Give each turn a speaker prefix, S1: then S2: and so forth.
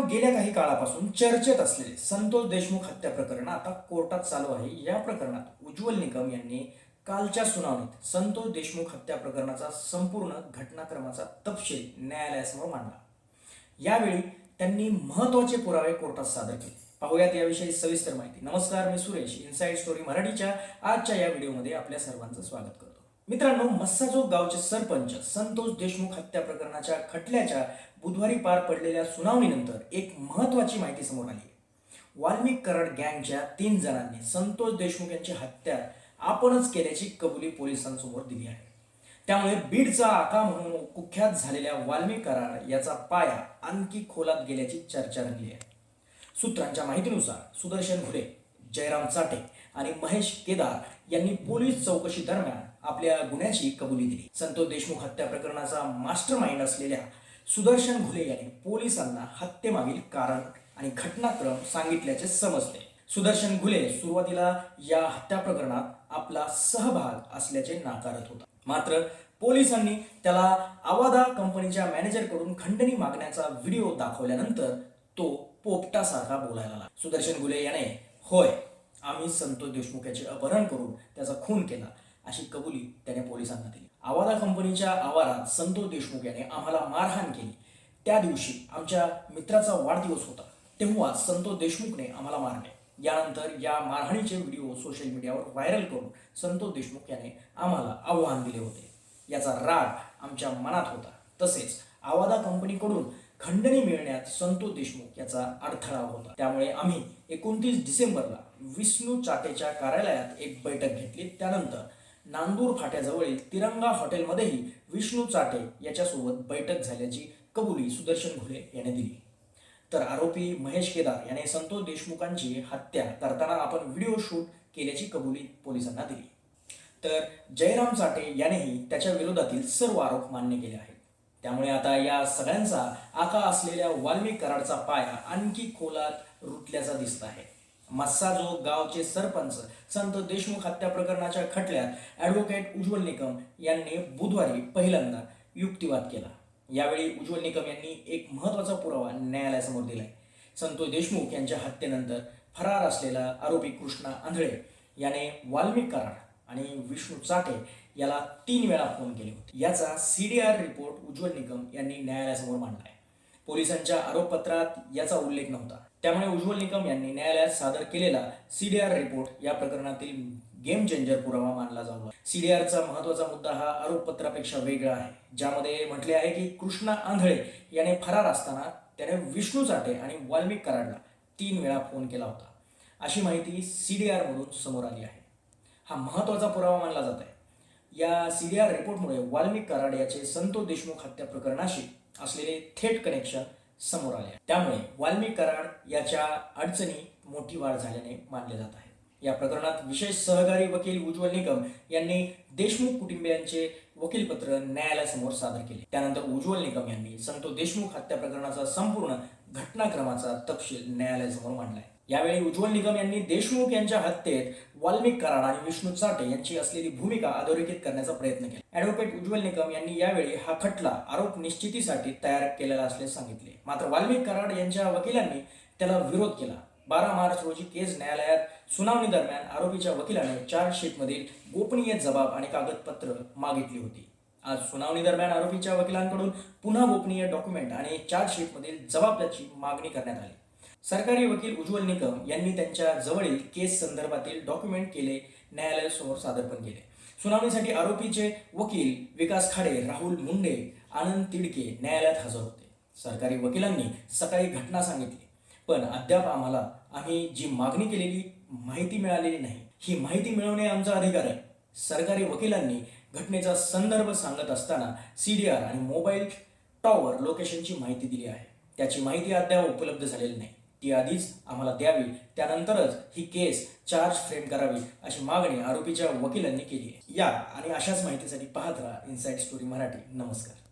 S1: मित्रांनो गेल्या काही काळापासून चर्चेत असलेले संतोष देशमुख हत्या प्रकरण आता कोर्टात चालू आहे. या प्रकरणात उज्ज्वल निकम यांनी कालच्या सुनावणीत संतोष देशमुख हत्या प्रकरणाचा संपूर्ण घटनाक्रमाचा तपशील न्यायालयासमोर मांडला. यावेळी त्यांनी महत्त्वाचे पुरावे कोर्टात सादर केले. पाहूयात याविषयी सविस्तर माहिती. नमस्कार मी सुरेश. इनसाइड स्टोरी मराठीच्या आजच्या या व्हिडिओमध्ये आपल्या सर्वांचं स्वागत करतो. मित्रांनो मस्साजोग गावचे सरपंच संतोष देशमुख हत्या प्रकरणाच्या खटल्याच्या बुधवारी पार पडलेल्या सुनावणीनंतर एक महत्वाची माहिती समोर आली. वाल्मिक कराड गँगच्या तीन जणांनी संतोष देशमुख यांची हत्या आपणच केल्याची कबुली पोलिसांसमोर दिली आहे. त्यामुळे बीडचा आका म्हणून कुख्यात झालेल्या वाल्मिक कराड याचा पाया आणखी खोलात गेल्याची चर्चा रंगली आहे. सूत्रांच्या माहितीनुसार सुदर्शन घुले जयराम चाटे आणि महेश केदार यांनी पोलीस चौकशी दरम्यान आपल्या गुन्ह्याची कबुली दिली. संतोष देशमुख हत्या प्रकरणाचा मास्टर माइंड असलेल्या सुदर्शन घुले यांनी पोलिसांना हत्येमागील कारण आणि घटनाक्रम सांगितल्याचे समजते. सुदर्शन घुले सुरुवातीला या हत्या प्रकरणात आपला सहभाग असल्याचे नाकारत होता. मात्र पोलिसांनी त्याला आवादा कंपनीच्या मॅनेजरकडून खंडणी मागण्याचा व्हिडिओ दाखवल्यानंतर तो पोपटासारखा बोलायला लागला. सुदर्शन गुले याने होय आम्ही संतोष देशमुख याचे अपहरण करून त्याचा खून केला अशी कबुली त्याने पोलिसांना दिली. आवादा कंपनीच्या आवारात संतोष देशमुख याने आम्हाला मारहाण केली. त्या दिवशी आमच्या मित्राचा वाढदिवस होता तेव्हा संतोष देशमुखने आम्हाला मारले. यानंतर या मारहाणीचे व्हिडिओ सोशल मीडियावर व्हायरल करून संतोष देशमुख याने आम्हाला आव्हान दिले होते. याचा राग आमच्या मनात होता. तसेच आवादा कंपनीकडून खंडणी मिळण्यात संतोष देशमुख याचा अडथळा होता. त्यामुळे आम्ही एकोणतीस डिसेंबरला विष्णू चाटेच्या कार्यालयात एक बैठक घेतली. त्यानंतर नांदूर फाट्याजवळील तिरंगा हॉटेलमध्येही विष्णू चाटे याच्यासोबत बैठक झाल्याची कबुली सुदर्शन घुले याने दिली. तर आरोपी महेश केदार याने संतोष देशमुखांची हत्या करताना आपण व्हिडिओ शूट केल्याची कबुली पोलिसांना दिली. तर जयराम चाटे यानेही त्याच्या विरोधातील सर्व आरोप मान्य केले आहेत. त्यामुळे आता या सगळ्यांचा आका असलेल्या वाल्मिक कराडचा पाया आणखी खोलात रुतल्याचा दिसत आहे. मस्साजोग गावचे सरपंच संत देशमुख हत्या प्रकरणाच्या खटल्यात ॲडव्होकेट उज्ज्वल निकम यांनी बुधवारी पहिल्यांदा युक्तिवाद केला. यावेळी उज्ज्वल निकम यांनी एक महत्त्वाचा पुरावा न्यायालयासमोर दिलाय. संतोष देशमुख यांच्या हत्येनंतर फरार असलेला आरोपी कृष्णा आंधळे याने वाल्मिक कराड आणि विष्णू चाटे याला तीन वेळा फोन केले होते. याचा C D R report Ujjwal Nikam यांनी न्यायालयासमोर मांडला आहे पोलिसांच्या आरोपपत्रात याचा उल्लेख नव्हता. त्यामुळे उज्ज्वल निकम यांनी न्यायालयात सादर केलेला सी डी आर रिपोर्ट या प्रकरणातील गेम चेंजर पुरावा मानला जाऊ सी डी आरचा महत्त्वाचा मुद्दा हा आरोपपत्रापेक्षा वेगळा आहे. ज्यामध्ये म्हटले आहे की कृष्णा आंधळे याने फरार असताना त्याने विष्णू चाटे आणि वाल्मिक कराडला तीन वेळा फोन केला होता. अशी माहिती सी डी आरमधून समोर आली आहे. हा महत्त्वाचा पुरावा मानला जात आहे. या सी डी आर रिपोर्टमुळे वाल्मिक कराड याचे संतोष देशमुख हत्या प्रकरणाशी असलेले थेट कनेक्शन समोर आले त्यामुळे वाल्मिक कराड याच्या अडचणी मोठी वाढ झाल्याने मानले जात आहे. या प्रकरणात विशेष सहकारी वकील उज्ज्वल निकम यांनी देशमुख कुटुंबियांचे वकीलपत्र न्यायालयासमोर सादर केले. त्यानंतर उज्ज्वल निकम यांनी संतोष देशमुख हत्या प्रकरणाचा संपूर्ण घटनाक्रमाचा तपशील न्यायालयासमोर मांडलाय यावेळी उज्ज्वल निगम यांनी देशमुख यांच्या हत्येत वाल्मिक कराड आणि विष्णू चाटे यांची असलेली भूमिका अधोरेखित करण्याचा प्रयत्न केला. ॲडव्होकेट उज्ज्वल निगम यांनी यावेळी हा खटला आरोप निश्चितीसाठी तयार केलेला असल्याचे सांगितले. मात्र वाल्मिक कराड यांच्या वकिलांनी त्याला विरोध केला. बारा मार्च रोजी केस न्यायालयात सुनावणी दरम्यान आरोपीच्या वकिलाने चार्जशीटमधील गोपनीय जबाब आणि कागदपत्र मागितली होती. आज सुनावणी दरम्यान आरोपीच्या वकिलांकडून पुन्हा गोपनीय डॉक्युमेंट आणि चार्जशीटमधील त्याची मागणी करण्यात आली. सरकारी वकील उज्ज्वल निकम यांनी त्यांच्या जवळील केस संदर्भातील डॉक्युमेंट केले न्यायालयासमोर सादर पण केले. सुनावणीसाठी आरोपीचे वकील विकास खाडे राहुल मुंडे आनंद तिडके न्यायालयात हजर होते. सरकारी वकिलांनी सकाळी घटना सांगितली. पण अद्याप आम्हाला आम्ही जी मागणी केलेली माहिती मिळालेली नाही. ही माहिती मिळवणे आमचा अधिकार आहे. सरकारी वकिलांनी घटनेचा संदर्भ सांगत असताना सी डी आर आणि मोबाईल टॉवर लोकेशनची माहिती दिली आहे. त्याची माहिती अद्याप उपलब्ध झालेली नाही. ती आधीच आम्हाला द्यावी. त्यानंतरच ही केस चार्ज फ्रेम करावी अशी मागणी आरोपीच्या वकिलांनी केली आहे. या आणि अशाच माहितीसाठी पाहत राहा इनसाइड स्टोरी मराठी. नमस्कार.